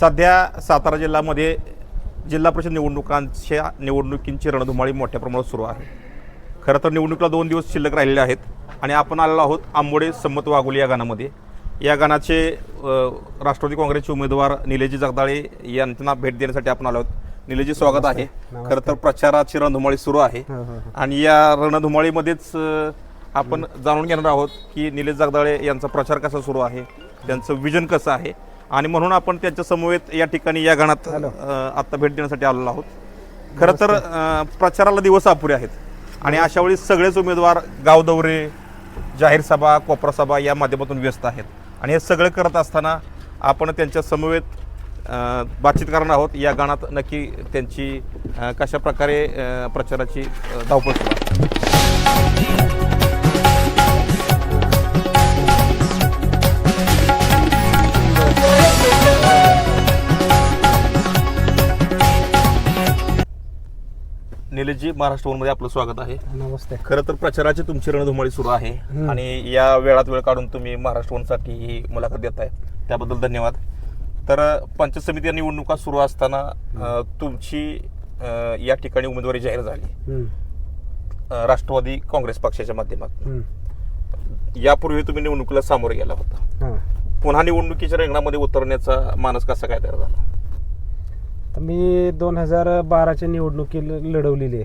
सध्या सातारा जिल्ह्यामध्ये जिल्हा परिषद निवडणुकांच्या निवडणुकींची रणधुमाळी मोठ्या प्रमाणात सुरू आहे. खरं तर निवडणुकीला दोन दिवस शिल्लक राहिलेले आहेत आणि आपण आलेलो आहोत आंबोडे संमत वाघोली या गाण्यामध्ये. या गाण्याचे राष्ट्रवादी काँग्रेसचे उमेदवार निलेजी जगदाळे यांना भेट देण्यासाठी आपण आलो आहोत. निलेजी स्वागत आहे. खरं तर प्रचाराची रणधुमाळी सुरू आहे. हो, हो, हो. आणि या रणधुमाळीमध्येच आपण जाणून घेणार आहोत की निलेश जगदाळे यांचा प्रचार कसा सुरू आहे त्यांचं विजन कसं आहे आणि म्हणून आपण त्यांच्या समवेत या ठिकाणी या गाण्यात अ, आत्ता भेट देण्यासाठी आलेलो आहोत. खरं तर प्रचाराला दिवस अपुरे आहेत. आणि अशा वेळी सगळेच उमेदवार गाव दौरे जाहीर सभा कोपरा सभा या माध्यमातून व्यस्त आहेत. आणि हे सगळं करत असताना आपण त्यांच्या समवेत बातचीत करणार आहोत. या गाण्यात नक्की त्यांची कशा प्रकारे प्रचाराची धावपळ निलेशजी महाराष्ट्रमध्ये आपलं स्वागत आहे. नमस्ते. खरं तर प्रचाराची तुमची रणधुमाळी सुरू आहे आणि या वेळात वेळ काढून तुम्ही महाराष्ट्रसाठी ही मुलाखत देत आहे त्याबद्दल धन्यवाद. तर पंचायत समिती निवडणुका सुरू असताना तुमची या ठिकाणी उमेदवारी जाहीर झाली. राष्ट्रवादी काँग्रेस पक्षाच्या माध्यमातून. यापूर्वी तुम्ही निवडणुकीला सामोरे गेला होता. पुन्हा निवडणुकीच्या रिंगणामध्ये उतरण्याचा मानस कसा काय तयार झाला? तर मी दोन हजार बाराच्या निवडणुकी लढवलेली आहे.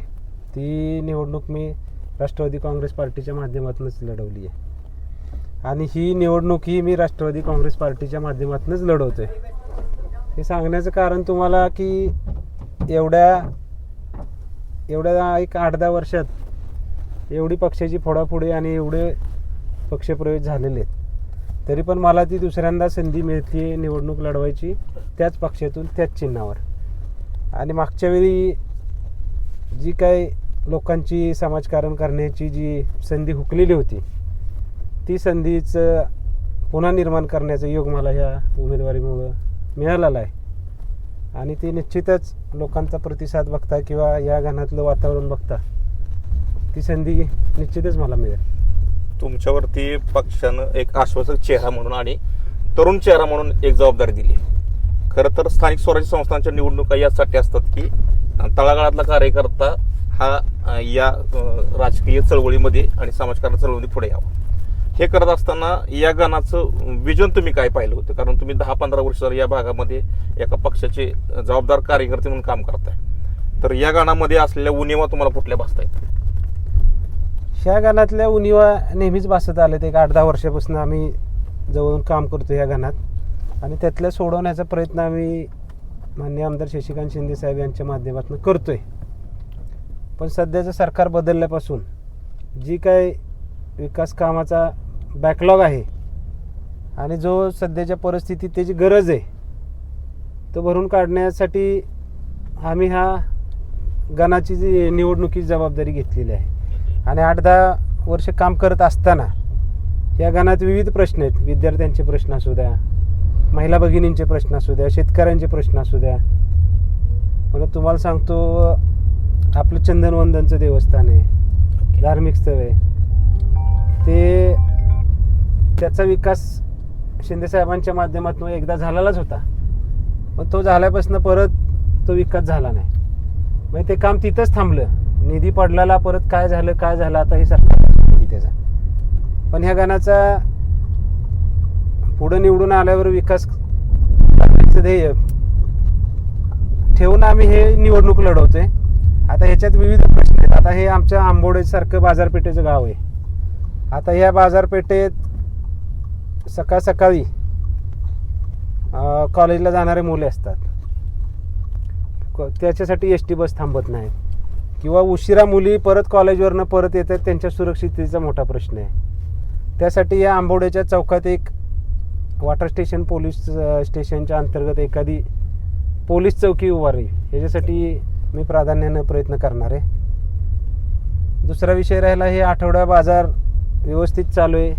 ती निवडणूक मी राष्ट्रवादी काँग्रेस पार्टीच्या माध्यमातूनच लढवली आहे. आणि ही निवडणूक ही मी राष्ट्रवादी काँग्रेस पार्टीच्या माध्यमातूनच लढवतोय. हे सांगण्याचं कारण तुम्हाला की एवढ्या एवढ्या एक आठ दहा वर्षात एवढी पक्षाची फोडाफोडी आणि एवढे पक्षप्रवेश झालेले आहेत. तरी पण मला ती दुसऱ्यांदा संधी मिळते निवडणूक लढवायची त्याच पक्षातून त्याच चिन्हावर. आणि मागच्या वेळी जी काही लोकांची समाजकारण करण्याची जी संधी हुकलेली होती ती संधीचं पुन्हा निर्माण करण्याचा योग मला ह्या उमेदवारीमुळं मिळालेला आहे. आणि ते निश्चितच लोकांचा प्रतिसाद बघता किंवा या गाण्यातलं वातावरण बघता ती संधी निश्चितच मला मिळेल. तुमच्यावरती पक्षानं एक आश्वासक चेहरा म्हणून आणि तरुण चेहरा म्हणून एक जबाबदारी दिली. खरं तर स्थानिक स्वराज्य संस्थांच्या निवडणुका यासाठी असतात की तळागाळातला कार्यकर्ता हा या राजकीय चळवळीमध्ये आणि समाजकारण चळवळीमध्ये पुढे यावा. हे करत असताना या गाण्याचं विजन तुम्ही काय पाहिलं होतं? कारण तुम्ही दहा पंधरा वर्ष या भागामध्ये एका पक्षाचे जबाबदार कार्यकर्ते म्हणून काम करताय. तर या गाण्यामध्ये असलेल्या उणीवा तुम्हाला कुठल्या भासतायत? ह्या गाण्यातल्या उणीवा नेहमीच भासत आले एक आठ दहा वर्षापासून आम्ही जवळून काम करतो या गाण्यात. आणि त्यातल्या सोडवण्याचा प्रयत्न आम्ही मान्य आमदार शशिकांत शिंदे साहेब यांच्या माध्यमातून करतोय. पण सध्याचं सरकार बदलल्यापासून जी काय विकास कामाचा बॅकलॉग आहे आणि जो सध्याच्या परिस्थितीत त्याची गरज आहे तो भरून काढण्यासाठी आम्ही हा गणाची जी निवडणुकीची जबाबदारी घेतलेली आहे. आणि आठ दहा वर्ष काम करत असताना या गणात विविध प्रश्न आहेत. विद्यार्थ्यांचे प्रश्न असू द्या महिला भगिनींचे प्रश्न असू द्या शेतकऱ्यांचे प्रश्न असू द्या. मला तुम्हाला सांगतो आपलं चंदनवंदनचं देवस्थान आहे. धार्मिक स्थळ आहे. ते त्याचा विकास शिंदेसाहेबांच्या माध्यमातून एकदा झालेलाच होता. पण तो झाल्यापासून परत तो विकास झाला नाही. म्हणजे ते काम तिथंच थांबलं. निधी पडलेला परत काय झालं काय झालं आता हे सरकार त्याचा पण ह्या गाण्याचा पुढं निवडून आल्यावर विकास करण्याचं ध्येय. ठेवून आम्ही हे निवडणूक लढवतोय. आता ह्याच्यात विविध प्रश्न आहेत. आता हे आमच्या आंबोडेसारखं बाजारपेठेचं गाव आहे. आता ह्या बाजारपेठेत सकाळ सकाळी कॉलेजला जाणारे मुले असतात. क- त्याच्यासाठी एस टी बस थांबत नाही किंवा उशिरा मुली परत कॉलेजवरनं परत येतात त्यांच्या सुरक्षिततेचा मोठा प्रश्न आहे. त्यासाठी या आंबोड्याच्या चौकात एक वॉटर स्टेशन पोलीस स्टेशनच्या अंतर्गत एखादी पोलीस चौकी उभारली. ह्याच्यासाठी मी प्राधान्यानं प्रयत्न करणार आहे. दुसरा विषय राहिला हे आठवडा बाजार व्यवस्थित चालू आहे.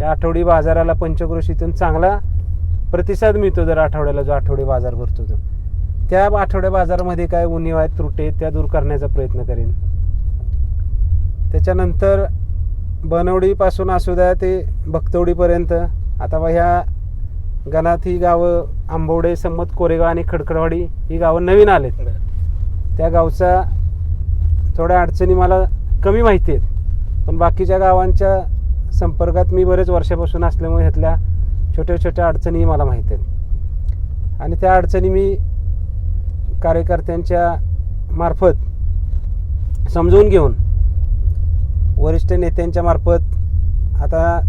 या आठवडी बाजाराला पंचक्रोशीतून चांगला प्रतिसाद मिळतो दर आठवड्याला जो आठवडी बाजार भरतो तो. त्या आठवड्या बाजारामध्ये काय उणीव आहेत त्रुटी आहेत त्या दूर करण्याचा प्रयत्न करेन. त्याच्यानंतर बनवडीपासून असू द्या ते भक्तवडीपर्यंत आता बा ह्या गणात ही गावं आंबवडे संमत कोरेगाव आणि खडखडवाडी ही गावं नवीन आलेत. त्या गावचा थोड्या अडचणी मला कमी माहिती आहेत. पण बाकीच्या गावांच्या संपर्कात मी बरेच वर्षापासून असल्यामुळे ह्यातल्या छोट्या छोट्या अडचणी मला माहीत आहेत. आणि त्या अडचणी मी कार्यकर्त्यांच्या मार्फत समजून घेऊन वरिष्ठ नेत्यांच्या मार्फत आता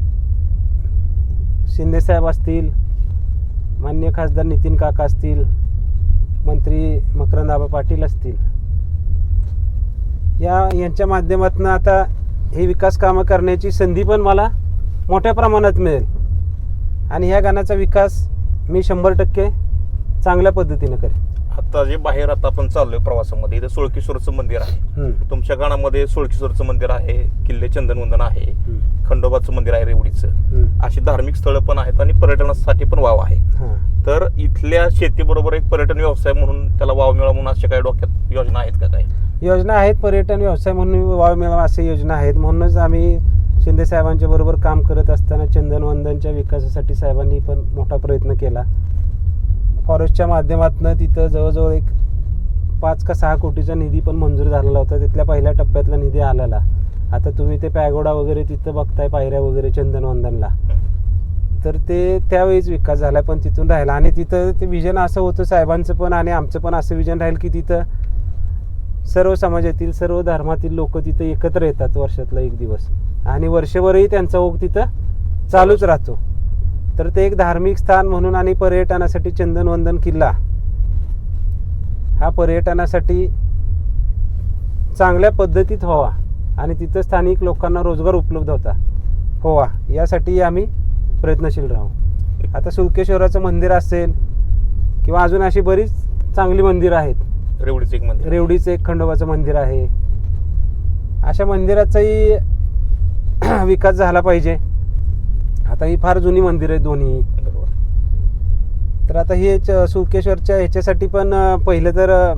शिंदेसाहेब असतील मान्य खासदार नितीन काका असतील मंत्री मकरंदाबा पाटील असतील. या यांच्या माध्यमातून आता हे विकास कामं करण्याची संधी पण मला मोठ्या प्रमाणात मिळेल. आणि ह्या गाण्याचा विकास मी शंभर टक्के चांगल्या पद्धतीनं करेन. आता जे बाहेर आता आपण चाललोय प्रवासामध्ये इथे सोळकेश्वरचं मंदिर आहे. तुमच्या गाणामध्ये सोळकेश्वरचं मंदिर आहे किल्ले चंदनवंदन आहे खंडोबाचं मंदिर आहे रेवडीचं. अशी धार्मिक स्थळं पण आहेत आणि पर्यटनासाठी पण वाव आहे. तर इथल्या शेतीबरोबर एक पर्यटन व्यवसाय म्हणून त्याला वाव मिळावा म्हणून अशा काही डोक्यात योजना आहेत का काय योजना आहेत पर्यटन व्यवसाय म्हणून वाव मिळावा अशा योजना आहेत. म्हणूनच आम्ही शिंदे साहेबांच्या बरोबर काम करत असताना चंदनवंदनच्या विकासासाठी साहेबांनी पण मोठा प्रयत्न केला. फॉरेस्टच्या माध्यमातून तिथं जवळजवळ एक पाच का सहा कोटीचा निधी पण मंजूर झालेला होता. तिथल्या पहिल्या टप्प्यातला निधी आलेला. आता तुम्ही ते पॅगोडा वगैरे तिथं बघताय पायऱ्या वगैरे चंदनवंदनला. तर ते त्यावेळीच विकास झाला पण तिथून राहिला. आणि तिथं ते विजन असं होतं साहेबांचं पण आणि आमचं पण असं विजन राहील की तिथं सर्व समाजातील सर्व धर्मातील लोक तिथं एकत्र येतात वर्षातला एक दिवस. आणि वर्षभरही त्यांचा ओघ तिथं चालूच राहतो. तर ते एक धार्मिक स्थान म्हणून आणि पर्यटनासाठी चंदनवंदन किल्ला. हा पर्यटनासाठी चांगल्या पद्धतीत व्हावा आणि तिथं स्थानिक लोकांना रोजगार उपलब्ध होता व्हावा यासाठी आम्ही प्रयत्नशील राहू. आता सुलकेश्वराचं मंदिर असेल किंवा अजून अशी बरीच चांगली मंदिरं आहेत. रेवडीचं एक मंदिर रेवडीचं एक खंडोबाचं मंदिर आहे. अशा मंदिराचाही विकास झाला पाहिजे. आता ही फार जुनी मंदिर आहे दोन्ही. बरोबर. तर आता हे च- सुकेश्वरच्या ह्याच्यासाठी पण पहिलं तर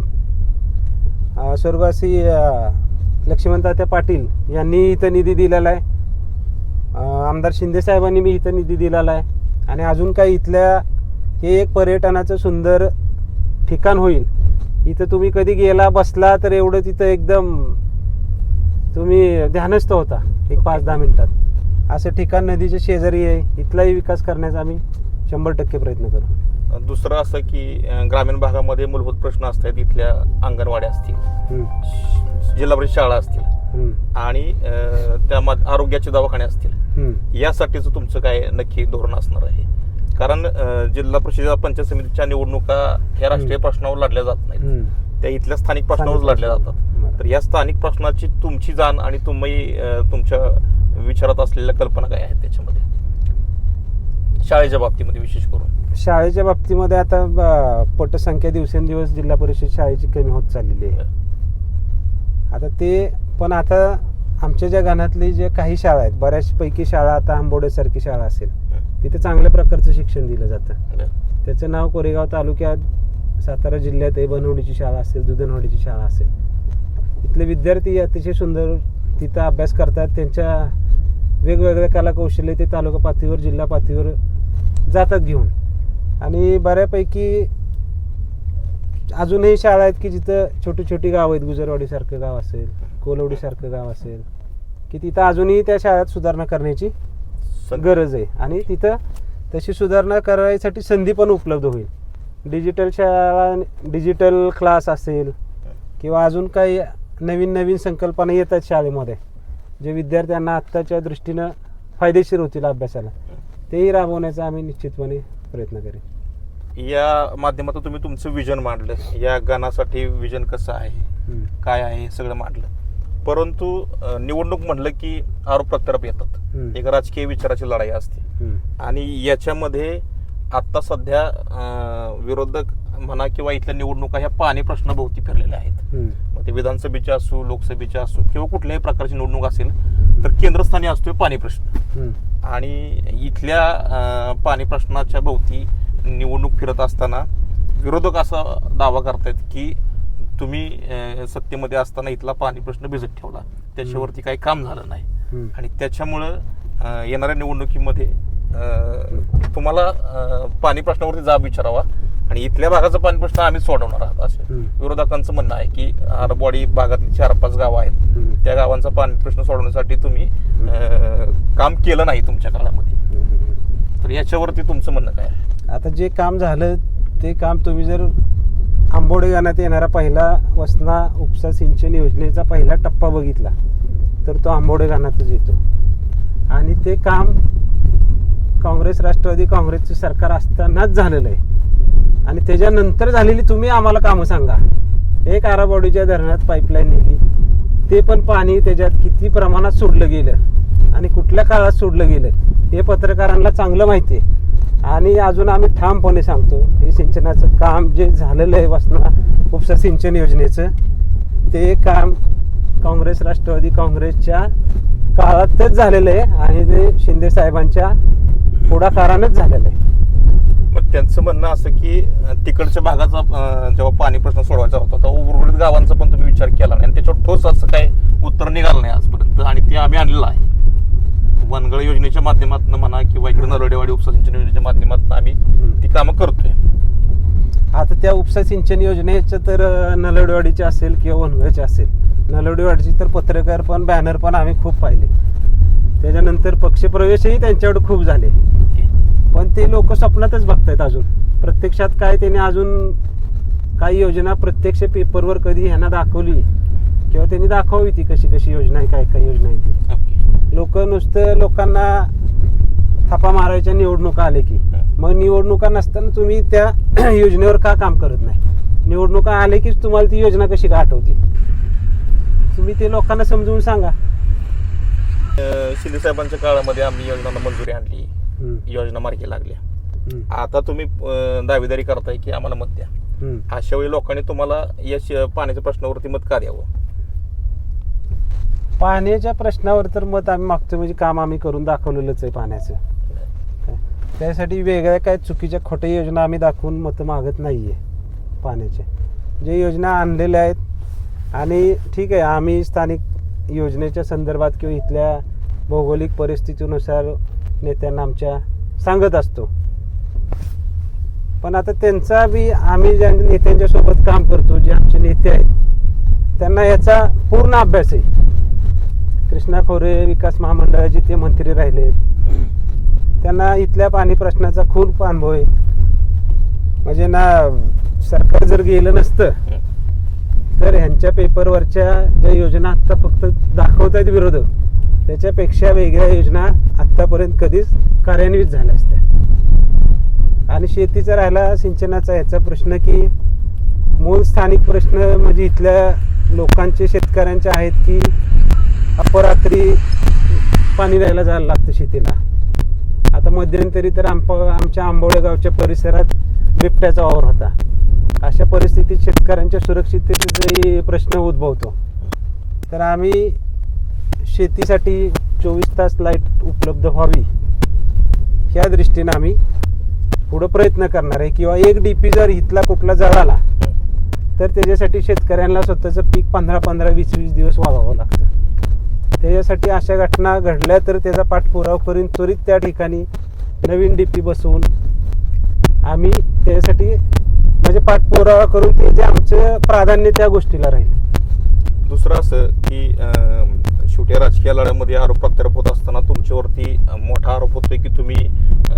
स्वर्गवासी अं, लक्ष्मणतात्या पाटील यांनी इथं निधी दिलेला आहे. आमदार शिंदे साहेबांनी मी इथं निधी दिलेला आहे. आणि अजून काही इथल्या हे एक पर्यटनाचं सुंदर ठिकाण होईल. इथं तुम्ही कधी गेला बसला तर एवढं तिथं एकदम तुम्ही ध्यानस्थ होता एक पाच दहा मिनिटात. असं ठिकाण नदीच्या शेजारी आहे इथलाही विकास करण्याचा आम्ही शंभर टक्के प्रयत्न करू दुसरं असं की ग्रामीण भागामध्ये मूलभूत प्रश्न असतात इथल्या अंगणवाड्या असतील जिल्हा परिषद शाळा असतील आणि त्यामध्ये आरोग्याचे दवाखाने असतील. यासाठीच तुमचं काय नक्की धोरण असणार आहे कारण जिल्हा परिषद पंचायत समितीच्या निवडणुका ह्या राष्ट्रीय. प्रश्नावर लढल्या जात नाहीत. त्या इथल्या स्थानिक प्रश्नावर लढल्या. जातात. तर या स्थानिक प्रश्नाची तुमची जाण आणि तुम्ही तुमच्या विचारात असलेल्या कल्पना काय आहेत त्याच्यामध्ये? शाळेच्या बाबतीमध्ये विशेष करून. शाळेच्या बाबतीमध्ये आता पटसंख्या दिवसेंदिवस जिल्हा परिषद शाळेची कमी होत चाललेली आहे. आता ते पण आता आमच्या ज्या गाण्यातली जे काही शाळा आहेत बऱ्याचपैकी शाळा आता आंबोडेसारखी शाळा असेल. तिथे चांगल्या प्रकारचं शिक्षण दिलं जातं. त्याचं नाव कोरेगाव तालुक्यात सातारा जिल्ह्यात आहे बनवडीची शाळा असेल दुधनवाडीची शाळा असेल. इथले विद्यार्थी अतिशय सुंदर तिथं अभ्यास करतात. त्यांच्या वेगवेगळ्या कला कौशल्य ते तालुका पातळीवर जिल्हा पातळीवर जातात घेऊन. आणि बऱ्यापैकी अजूनही शाळा आहेत की जिथं छोटी छोटी गावं आहेत. गुजरवाडीसारखं गाव असेल कोलवडीसारखं गाव असेल की तिथं अजूनही त्या शाळेत सुधारणा करण्याची गरज आहे. आणि तिथं तशी सुधारणा करायसाठी संधी पण उपलब्ध होईल. डिजिटल शाळा डिजिटल क्लास असेल किंवा अजून काही नवीन नवीन संकल्पना येतात शाळेमध्ये जे विद्यार्थ्यांना आत्ताच्या दृष्टीनं फायदेशीर होतील अभ्यासाला. तेही राबवण्याचा आम्ही निश्चितपणे प्रयत्न करेन. या माध्यमातून तुम्ही तुमचं विजन मांडलं. या गाण्यासाठी विजन कसं आहे. काय आहे? सगळं मांडलं. परंतु निवडणूक म्हणलं की आरोप प्रत्यारोप येतात. एक राजकीय विचाराची लढाई असते. आणि याच्यामध्ये आता सध्या विरोधक म्हणा किंवा इथल्या निवडणुका ह्या पाणी प्रश्नाभोवती फिरलेल्या आहेत. मग ते विधानसभेच्या असो लोकसभेच्या असो किंवा कुठल्याही प्रकारची निवडणूक असेल तर केंद्रस्थानी असतोय पाणी प्रश्न. आणि इथल्या पाणी प्रश्नाच्या भोवती निवडणूक फिरत असताना विरोधक असा दावा करतायत की तुम्ही सत्तेमध्ये असताना इथला पाणी प्रश्न भिजत ठेवला त्याच्यावरती काही काम झालं नाही. आणि त्याच्यामुळं येणाऱ्या निवडणुकीमध्ये तुम्हाला पाणी प्रश्नावरती जाब विचारावा. आणि इथल्या भागाचा पाणी प्रश्न आम्ही सोडवणार आहात असे. विरोधकांचं म्हणणं आहे की आरबवाडी भागातली चार पाच गावं आहेत. त्या गावांचा पाणी प्रश्न सोडवण्यासाठी तुम्ही काम केलं नाही तुमच्या काळामध्ये. तर याच्यावरती तुमचं म्हणणं काय आहे? आता जे काम झालं ते काम तुम्ही जर आंबोडे गाण्यात येणारा पहिला वसना उपसा सिंचन योजनेचा पहिला टप्पा बघितला तर तो आंबोडे गाण्यातच येतो. आणि ते काम काँग्रेस राष्ट्रवादी काँग्रेसचं सरकार असतानाच झालेलं आहे. आणि त्याच्यानंतर झालेली तुम्ही आम्हाला कामं सांगा. एक आराबॉडीच्या धरणात पाईपलाईन नेली. ते पण पाणी त्याच्यात किती प्रमाणात सोडलं गेलं आणि कुठल्या काळात सोडलं गेलं हे पत्रकारांना चांगलं माहिती आहे. आणि अजून आम्ही ठामपणे सांगतो हे सिंचनाचं काम जे झालेलं आहे वसना उपसा सिंचन योजनेचं ते काम काँग्रेस राष्ट्रवादी काँग्रेसच्या काळातच झालेलं आहे आणि ते शिंदे साहेबांच्या पुढाकारानंच झालेलं आहे. मग त्यांचं म्हणणं असं की तिकडच्या भागाचा जेव्हा पाणी प्रश्न सोडवायचा होता तेव्हा उर्वरित गावांचा पण तुम्ही विचार केला नाही. आणि त्याच्यावर ठोस असं काय उत्तर निघालं नाही आजपर्यंत. आणि ते आम्ही आणलेलं आहे. वनगळ योजनेच्या माध्यमातून म्हणा किंवा इकडे नरडेवाडी उपसा सिंचन योजनेच्या माध्यमातून आम्ही ती कामं करतोय. आता त्या उपसा सिंचन योजनेचं तर अं, नलवडेवाडीचे असेल किंवा वनगळचे असेल नलवडेवाडीची तर पत्रकार पण बॅनर पण आम्ही खूप पाहिले. त्याच्यानंतर पक्षप्रवेशही त्यांच्याकडे खूप झाले. पण ते लोक स्वप्नातच बघतायत अजून. प्रत्यक्षात काय त्यांनी अजून काही योजना प्रत्यक्ष पेपरवर कधी ह्यांना दाखवली किंवा त्यांनी दाखवावी ती कशी कशी योजना आहे काय काय योजना आहे ती. ओके. लोक नुसतं लोकांना थापा मारायच्या निवडणुका आले की. मग निवडणुका नसताना तुम्ही त्या योजनेवर का काम करत नाही? निवडणुका आले की तुम्हाला ती योजना कशी का आठवते? तुम्ही ते लोकांना समजवून सांगा. शिंदे साहेबांच्या काळामध्ये आम्ही योजनांना मंजुरी आणली. योजना मार्गी लागल्या. आता तुम्ही दावेदारी करताय की आम्हाला मत द्या. अशा वेळी लोकांनी तुम्हाला या पाण्याच्या प्रश्नावरती मत का द्यावं? पाण्याच्या प्रश्नावर तर मत आम्ही मागतो म्हणजे काम आम्ही करून दाखवलेलंच आहे पाण्याचं? त्यासाठी वेगळ्या काय चुकीच्या खोट्या योजना आम्ही दाखवून मतं मागत नाही आहे पाण्याच्या जे योजना आणलेल्या आहेत आणि ठीक आहे आम्ही स्थानिक योजनेच्या संदर्भात किंवा इथल्या भौगोलिक परिस्थितीनुसार नेत्यांना आमच्या सांगत असतो. पण आता त्यांचा बी आम्ही ज्या नेत्यांच्या सोबत काम करतो जे आमचे नेते आहेत त्यांना याचा पूर्ण अभ्यास आहे. कृष्णा खोरे विकास महामंडळाचे ते मंत्री राहिले. त्यांना इथल्या पाणी प्रश्नाचा खूप अनुभव आहे. म्हणजे ना सरकार जर गेलं नसतं तर ह्यांच्या पेपरवरच्या ज्या योजना आत्ता फक्त दाखवत आहेत विरोधक त्याच्यापेक्षा वेगळ्या योजना आत्तापर्यंत कधीच कार्यान्वित झाल्या असत्या. आणि शेतीचा राहिला सिंचनाचा ह्याचा प्रश्न की मूळ स्थानिक प्रश्न म्हणजे इथल्या लोकांचे शेतकऱ्यांचे आहेत की अपरात्री पाणी द्यायला जायला लागतं शेतीला. आता मध्यंतरी तर आंब आमच्या आंबोळे गावच्या परिसरात बिबट्याचा वावर होता. अशा परिस्थितीत शेतकऱ्यांच्या सुरक्षिततेचाही प्रश्न उद्भवतो. तर आम्ही शेतीसाठी चोवीस तास लाइट उपलब्ध व्हावी ह्या दृष्टीनं आम्ही पुढं प्रयत्न करणार आहे. किंवा एक डी पी जर इथला कुठला जळाला तर त्याच्यासाठी शेतकऱ्यांना स्वतःचं पीक पंधरा पंधरा वीस वीस दिवस वागावं लागतं. त्याच्यासाठी अशा घटना घडल्या तर त्याचा पाठपुरावा करून त्वरित त्या ठिकाणी नवीन डी पी बसवून आम्ही त्याच्यासाठी म्हणजे पाठपुरावा करून ते जे आमचं प्राधान्य त्या गोष्टीला राहील. दुसरं असं की शेवटी राजकीय लढ्यामध्ये आरोप प्रत्यारोप होत असताना तुमच्यावरती मोठा आरोप होतोय की तुम्ही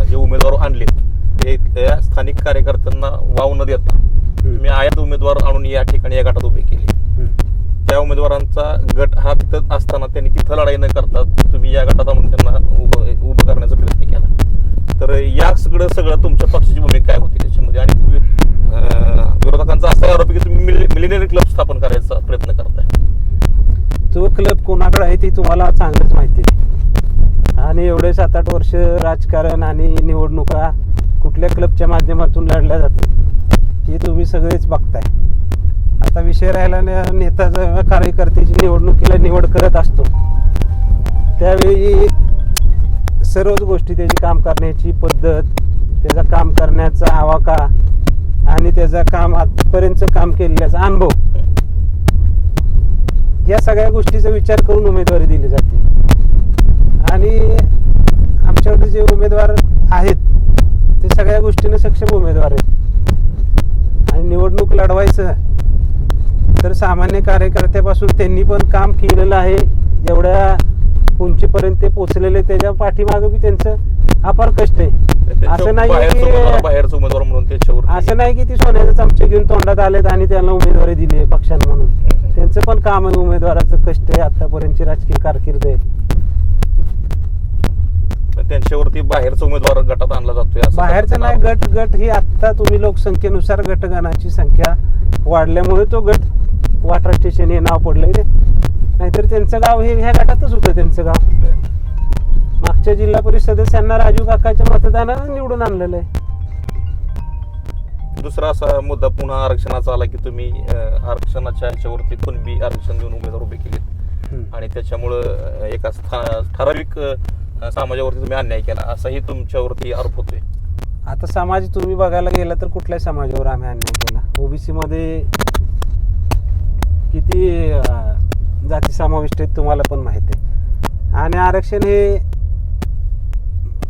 जे उमेदवार आणलेत ते त्या स्थानिक कार्यकर्त्यांना वाव न देता तुम्ही आयात उमेदवार आणून या ठिकाणी या गटात उभे केले. त्या उमेदवारांचा गट हा तिथं असताना त्यांनी तिथं लढाई न करता तुम्ही या गटात आणून त्यांना उभं करण्याचा प्रयत्न केला. तर या सगळं सगळं तुमच्या पक्षाची भूमिका काय होती त्याच्यामध्ये? आणि विरोधकांचा असा आरोप की तुम्ही मला चांगलंच माहिती आहे. आणि एवढे सात आठ वर्ष राजकारण आणि निवडणुका कुठल्या क्लबच्या माध्यमातून लढल्या जातात हे तुम्ही सगळेच बघताय. आता विषय राहिला न- नेता जेव्हा कार्यकर्त्याची निवडणुकीला निवड करत असतो त्यावेळी सर्वच गोष्टी त्याची काम करण्याची पद्धत त्याचा काम करण्याचा आवाका आणि त्याचा काम आजपर्यंतचं काम केलेल्याचा अनुभव या सगळ्या गोष्टीचा विचार करून उमेदवारी दिली जाते. आणि आमच्याकडे जे उमेदवार आहेत ते सगळ्या गोष्टीने सक्षम उमेदवार आहेत. आणि निवडणूक लढवायचं तर सामान्य कार्यकर्त्यापासून त्यांनी पण काम केलेलं आहे. एवढ्या उंचीपर्यंत ते पोचलेले त्याच्या पाठीमागे बी त्यांचं अपार कष्ट आहे. असं नाही की बाहेरचं उमेदवार म्हणून असं नाही की ती सोन्याचे चमचे घेऊन तोंडात आलेत आणि त्यांना उमेदवारी दिली आहे पक्षानं म्हणून. त्यांचं पण काम आहे उमेदवाराचं कष्ट आहे आतापर्यंतची राजकीय कारकीर्द आहे. त्यांच्यावरती बाहेरचा उमेदवार गटात आणला जातोय असं बाहेरचं नाही गट गट ही आत्ता तुम्ही लोकसंख्येनुसार गटगणाची संख्या वाढल्यामुळे तो गट वाटर स्टेशन हे नाव पडलंय ते नाहीतर त्यांचं गाव हे ह्या गटातच होतं त्यांचं गाव. मागच्या जिल्हा परिषद सदस्यांना राजू काकाच्या मतदानानं निवडून आणलेलं आहे. दुसरा असा मुद्दा पुन्हा आरक्षणाचा आला की तुम्ही आरक्षणाच्या ह्याच्यावरती कुणबी आरक्षण देऊन उमेदवार उभे केलेत. आणि त्याच्यामुळं एका ठराविक समाजावरती तुम्ही अन्याय केला. असाही तुमच्यावरती आरोप होतोय. आता समाज तुम्ही बघायला गेला तर कुठल्याही समाजावर आम्ही अन्याय केला? ओबीसी मध्ये किती जाती समाविष्ट आहेत तुम्हाला पण माहीत आहे. आणि आरक्षण हे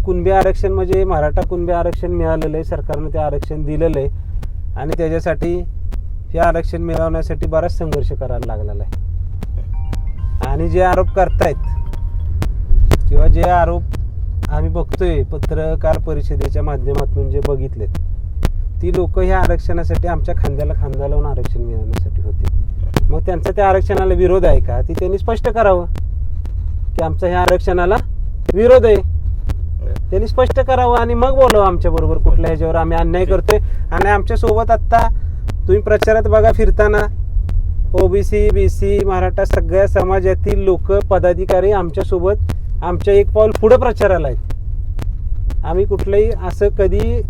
कुणबी आरक्षण म्हणजे मराठा कुणबी आरक्षण मिळालेलं आहे सरकारनं ते आरक्षण दिलेलं आहे. आणि त्याच्यासाठी हे आरक्षण मिळवण्यासाठी बराच संघर्ष करायला लागलेला आहे. आणि जे आरोप करतायत किंवा जे आरोप आम्ही बघतोय पत्रकार परिषदेच्या माध्यमातून जे बघितलेत ती लोक ह्या आरक्षणासाठी आमच्या खांद्याला खांदा लावून आरक्षण मिळवण्यासाठी होते. मग त्यांचा त्या आरक्षणाला विरोध आहे का? ती त्यांनी स्पष्ट करावं की आमचा ह्या आरक्षणाला विरोध आहे. त्यांनी स्पष्ट करावं आणि मग बोलावं आमच्या बरोबर कुठल्या ह्याच्यावर आम्ही अन्याय करतोय. आणि आमच्यासोबत आता तुम्ही प्रचारात बघा फिरताना ओबीसी बीसी मराठा सगळ्या समाजातील लोक पदाधिकारी आमच्यासोबत आमच्या एक पाऊल पुढं प्रचाराला आहेत. आम्ही कुठलंही असं कधी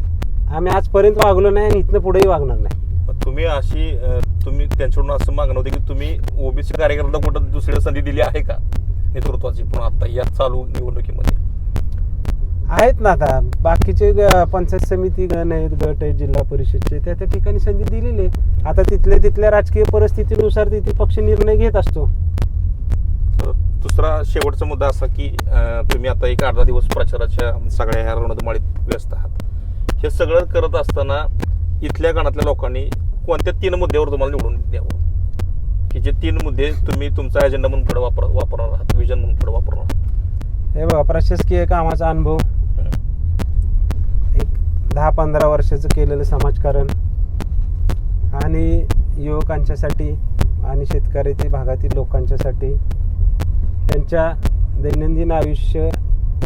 आम्ही आजपर्यंत वागलो नाही आणि इथनं पुढेही वागणार नाही. तुम्ही अशी तुम्ही त्यांच्याकडून असं मागणं होतं की तुम्ही ओबीसी कार्यकर्त्याला कुठं दुसरी संधी दिली आहे का? नेतृत्वाची. पण आता या चालू निवडणुकीमध्ये. आहेत ना आता. बाकीचे ग- पंचायत समिती गण आहेत गट आहेत जिल्हा परिषदचे. त्या त्या ठिकाणी संधी दिलेली आहे. आता तिथल्या तिथल्या राजकीय परिस्थितीनुसार तिथे पक्ष निर्णय घेत असतो. तर दुसरा शेवटचा मुद्दा असा की तुम्ही आता एक अर्धा दिवस प्रचाराच्या सगळ्या ह्या रणधुमाळीत व्यस्त आहात. हे सगळं करत असताना इथल्या गणातल्या लोकांनी कोणत्या तीन मुद्द्यावर तुम्हाला निवडून द्यावं? की जे तीन मुद्दे तुम्ही तुमचा एजेंडा म्हणून पुढे वापर वापरणार आहात विजन म्हणून पुढे वापरणार आहात? हे बघा प्रशासकीय कामाचा अनुभव. एक दहा पंधरा वर्षाचं केलेलं समाजकारण. आणि युवकांच्यासाठी आणि शेतकऱ्यातील भागातील लोकांच्यासाठी त्यांच्या दैनंदिन आयुष्य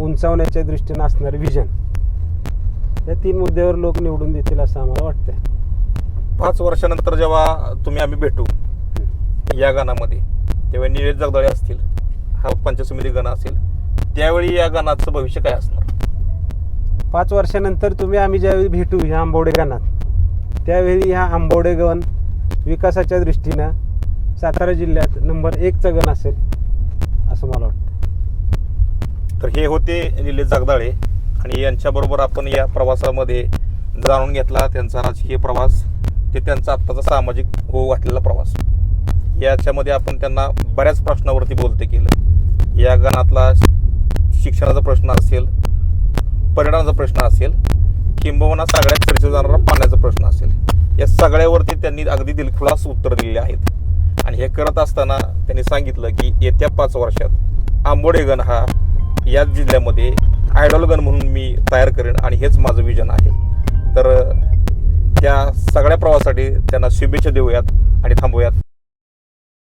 उंचावण्याच्या दृष्टीनं असणारं विजन या तीन मुद्द्यावर लोक निवडून देतील असं आम्हाला वाटतंय. पाच वर्षानंतर जेव्हा तुम्ही आम्ही भेटू या गाण्यामध्ये तेव्हा निलेश जगदाळे असतील हा पंचायत समिती गण असेल त्यावेळी या गाण्याचं भविष्य काय असणार? पाच वर्षानंतर तुम्ही आम्ही ज्यावेळी भेटू ह्या आंबवडे गणात त्यावेळी ह्या आंबवडे गण विकासाच्या दृष्टीनं सातारा जिल्ह्यात नंबर एकचा गण असेल असं मला वाटतं. तर हे होते निलेश जगदाळे आणि यांच्याबरोबर आपण या प्रवासामध्ये जाणून घेतला त्यांचा राजकीय प्रवास ते त्यांचा आत्ताचा सामाजिक हो वाटलेला प्रवास. याच्यामध्ये आपण त्यांना बऱ्याच प्रश्नावरती बोलते केलं. या गणातला शिक्षणाचा प्रश्न असेल पर्यटनाचा प्रश्न असेल किंबहुना सगळ्यात चर्चेत जाणारा पाण्याचा प्रश्न असेल या सगळ्यावरती त्यांनी अगदी दिलखुलास उत्तर दिलेले आहेत. आणि हे करत असताना त्यांनी सांगितलं की येत्या पाच वर्षात आंबोडे गण हा याच जिल्ह्यामध्ये आयडॉलगन म्हणून मी तयार करेन आणि हेच माझं विजन आहे. तर त्या सगळ्या प्रवासासाठी त्यांना शुभेच्छा देऊयात आणि थांबूयात.